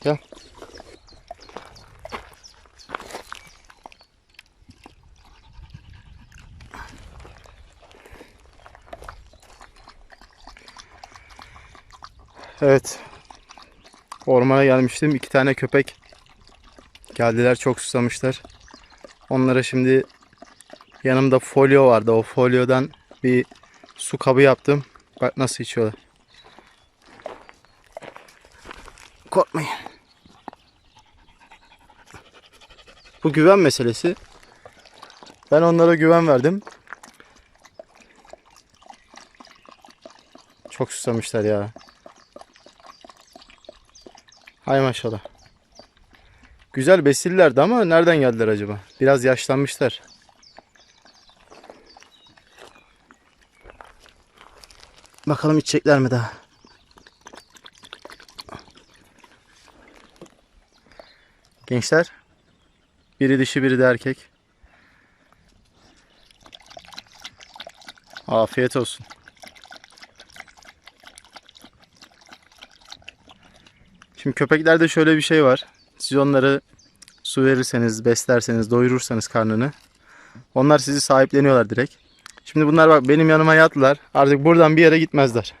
Gel. Evet. Ormana gelmiştim. İki tane köpek geldiler. Çok susamışlar. Onlara şimdi yanımda folyo vardı. O folyodan bir su kabı yaptım. Bak nasıl içiyorlar. Korkmayın. Bu güven meselesi. Ben onlara güven verdim. Çok susamışlar ya. Hay maşallah. Güzel besillerdi ama nereden geldiler acaba? Biraz yaşlanmışlar. Bakalım içecekler mi daha? Gençler. Biri dişi biri de erkek. Afiyet olsun. Şimdi köpeklerde şöyle bir şey var. Siz onları su verirseniz, beslerseniz, doyurursanız karnını onlar sizi sahipleniyorlar direkt. Şimdi bunlar bak benim yanıma yattılar. Artık buradan bir yere gitmezler.